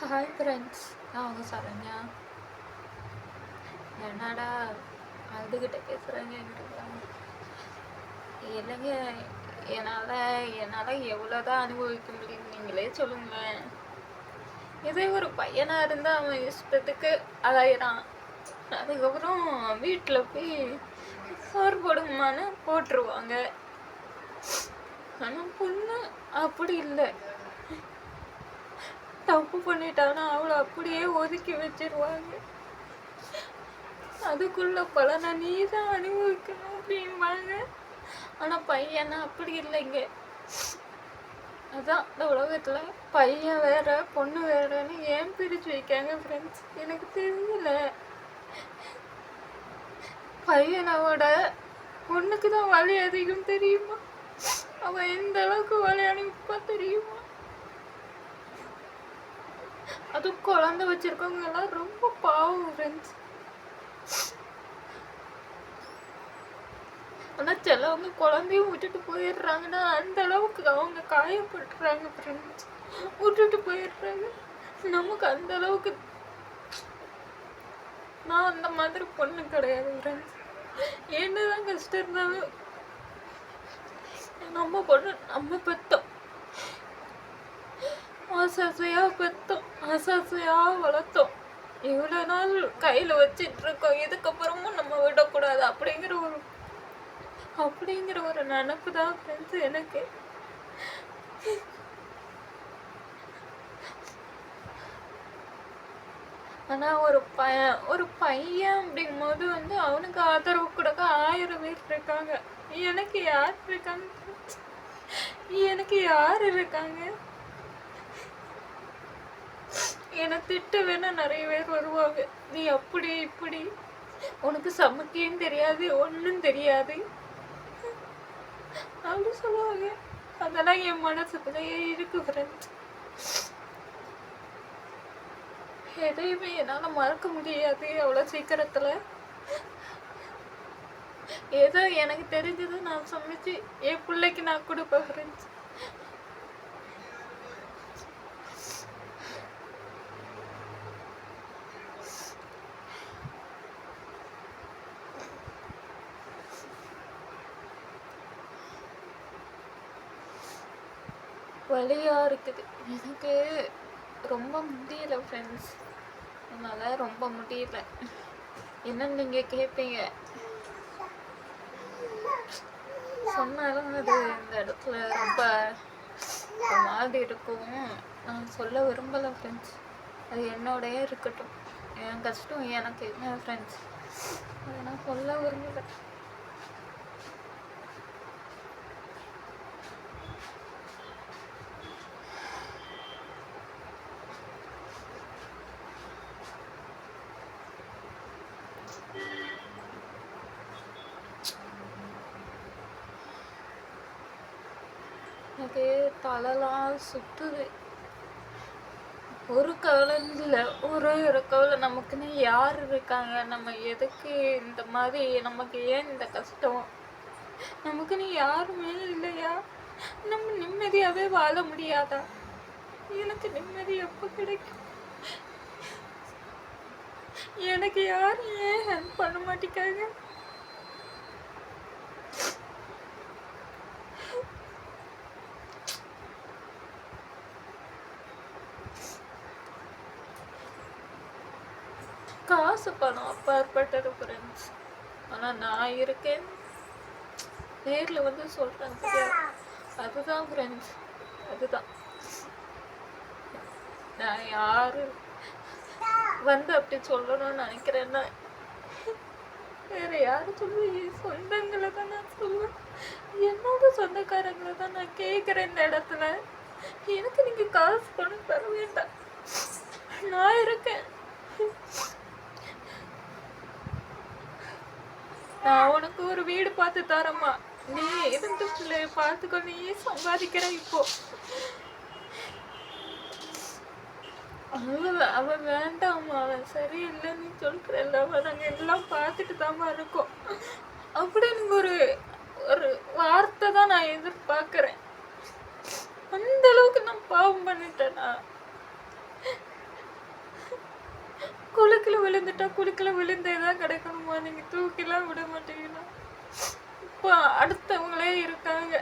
Hi friends நான் அவங்க சரண்யா. என்னடா அதுகிட்ட பேசுகிறாங்க இல்லைங்க என்னால் என்னால் எவ்வளோ தான் அனுபவிக்க முடியும்? நீங்களே சொல்லுங்களேன். இதே ஒரு பையனாக இருந்தால் அவன் இஷ்டத்துக்கு அதாயிடான் அதுக்கப்புறம் வீட்டில் போய் சோறு போடுங்கம்மான்னு போட்டுருவாங்க. ஆனால் பொண்ணு அப்படி இல்லை. தப்பு பண்ணிட்டானா அவளை அப்படியே ஒதுக்கி வச்சிருவாங்க. அதுக்குள்ள பலனை நீ தான் அனுபவிக்கணும் அப்படிம்பாங்க. ஆனால் பையனா அப்படி இல்லைங்க. அதான் இந்த உலகத்தில் பையன் வேற பொண்ணு வேறன்னு ஏன் பிரித்து வைக்காங்க ஃப்ரெண்ட்ஸ் எனக்கு தெரியல. பையனோட பொண்ணுக்கு தான் வலி அதிகம் தெரியுமா? அவன் எந்த அளவுக்கு வலி அனுப்பா தெரியுமா? அதுவும் குழந்தை வச்சிருக்கவங்க எல்லாம் ரொம்ப பாவம் ஃப்ரெண்ட்ஸ் ஆனா சிலவங்க குழந்தையும் விட்டுட்டு போயிடுறாங்கன்னா அந்த அளவுக்கு அவங்க காயப்படுறாங்க ஃப்ரெண்ட்ஸ் விட்டுட்டு போயிடுறாங்க. நமக்கு அந்த அளவுக்கு நான் அந்த மாதிரி பொண்ணு கிடையாது ஃப்ரெண்ட்ஸ் என்னதான் கஷ்டம் இருந்தாலும் நம்ம பொண்ணு நம்ம பெத்தோம். ஆசாசையா பெத்தோம். ஆசாசையா வளர்த்தோம். இவ்வளோ நாள் கையில் வச்சிட்டு இருக்கோம் இதுக்கப்புறமும் நம்ம விடக்கூடாது. அப்படிங்கிற ஒரு அப்படிங்கிற ஒரு நினப்பு தான் ஃப்ரெண்ட்ஸ் எனக்கு. ஆனால் ஒரு பையன் ஒரு பையன் அப்படிங்கும்போது வந்து அவனுக்கு ஆதரவு கொடுக்க ஆயிரம் பேர் இருக்காங்க. எனக்கு யார் இருக்காங்க? எனக்கு யார் இருக்காங்க? என்னை திட்ட வேணா நிறைய பேர் வருவாங்க. நீ அப்படி இப்படி. உனக்கு சமைக்கையும் தெரியாது ஒன்றும் தெரியாது. அப்படி சொல்லுவாங்க. அதெல்லாம் என் மனசுக்குள்ளேயே இருக்கு ஃப்ரெண்ட்ஸ் எதையுமே என்னால் மறக்க முடியாது அவ்வளோ சீக்கிரத்தில். ஏதோ எனக்கு தெரிஞ்சதை நான் சமைச்சு என் பிள்ளைக்கு நான் கொடுப்பேன் ஃப்ரெண்ட்ஸ் வழியாக இருக்குது. எனக்கு ரொம்ப முடியல ஃப்ரெண்ட்ஸ் என்னால் ரொம்ப முடியல. என்னன்னு நீங்கள் கேட்பீங்க சொன்னாலும் அது இந்த இடத்துல ரொம்ப மாதிரி இருக்கும். நான் சொல்ல விரும்பலை ஃப்ரெண்ட்ஸ் அது என்னோடய இருக்கட்டும். என் கஷ்டம் எனக்கு என்ன ஃப்ரெண்ட்ஸ் அதை நான் சொல்ல விரும்பலை. எனக்கு தலைலாம் சுத்துது. ஒரு கவலை இல்லை ஒரே ஒரு கவலை நமக்குன்னு யார் இருக்காங்க? நம்ம எதுக்கு இந்த மாதிரி நமக்கு ஏன் இந்த கஷ்டம்? நமக்குன்னு யாருமே இல்லையா? நம்ம நிம்மதியாகவே வாழ முடியாதா? எனக்கு நிம்மதி எப்போ கிடைக்கும்? எனக்கு யாரும் ஏன் ஹெல்ப் பண்ண மாட்டேங்காங்க? காசு பணம் அப்பாற்பட்டது ஃப்ரெண்ட்ஸ் ஆனால் நான் இருக்கேன். நேரில் வந்து சொல்கிறேன் அதுதான் ஃப்ரெண்ட்ஸ் அதுதான். நான் யாரு? வந்து அப்படி சொல்லணும்னு நினைக்கிறேன்னா வேற யாரும் சொல்லி? சொந்தங்களை தான் நான் சொல்லுவேன். என்னோட சொந்தக்காரங்களை தான் நான் கேட்குறேன் இந்த இடத்துல. எனக்கு நீங்கள் காசு பணம் தர வேண்டாம். நான் இருக்கேன். நான் உனக்கு ஒரு வீடு பார்த்து தரம்மா. நீ இருந்து பிள்ளைய பார்த்துக்கோ நீ சம்பாதிக்கிற இப்போ. அவ அவ வேண்டாம்மா அவன் சரியில்லைன்னு சொல்கிறல்ல அவன் நாங்கள் எல்லாம் பார்த்துட்டு தாம்மா இருக்கோம். அப்படின்னு ஒரு ஒரு வார்த்தை தான் நான் எதிர்பார்க்குறேன். அந்த அளவுக்கு நான் பாவம் பண்ணிட்டேனா? விழுந்துட்டா குளிக்கல விழுந்தே தான் கிடைக்கணுமா? நீங்கள் தூக்கிலாம் விட மாட்டீங்களா? இப்போ அடுத்தவங்களே இருக்காங்க.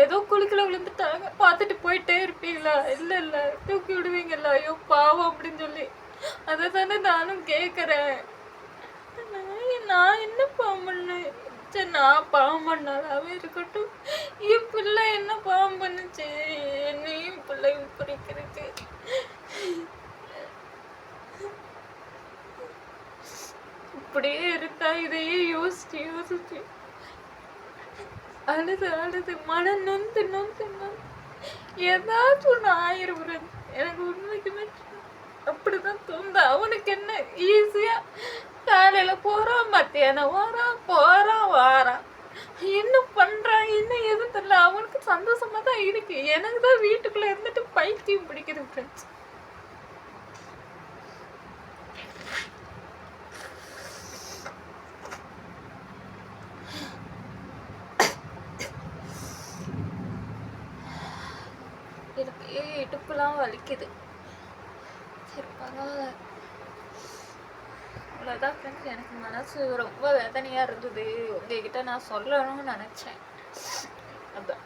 ஏதோ குளிக்கல விழுந்துட்டாங்க. பார்த்துட்டு போயிட்டே இருப்பீங்களா? இல்லை இல்லை. தூக்கி விடுவீங்கல்ல. ஐயோ பாவம் அப்படின்னு சொல்லி. அதை தானே நானும் கேட்குறேன் நான் என்ன பாவம் பண்ணேன்? சரி நான் பாவம் பண்ணாதாவே இருக்கட்டும். என் பிள்ளை என்ன பாவம் பண்ணுச்சு? இதையே யோசிச்சு யோசிச்சு. அழுது அழுது மன நொந்து நொந்து நொந்து. ஏதாச்சும் ஒன்று ஆயிரம் எனக்கு உண்மைக்குமே அப்படிதான் தோணுது. அவனுக்கு என்ன ஈஸியா காலையில போறான் மத்தியானம் வாரான் போறான் வாரான் என்ன பண்றான் என்ன எதுவும் தெரியல. அவனுக்கு சந்தோஷமா தான் இருக்கு. எனக்கு தான் வீட்டுக்குள்ள இருந்துட்டு பைத்தியம் பிடிக்குது ஃப்ரெண்ட்ஸ் எனக்கு இடுப்புலாம் வலிக்குது. சரி பரவாயில்ல. அவ்வளோதான் ஃப்ரெண்ட்ஸ் எனக்கு மனசு ரொம்ப வேதனையாக இருந்தது. உங்ககிட்ட நான் சொல்லணும்னு நினச்சேன். அதான்.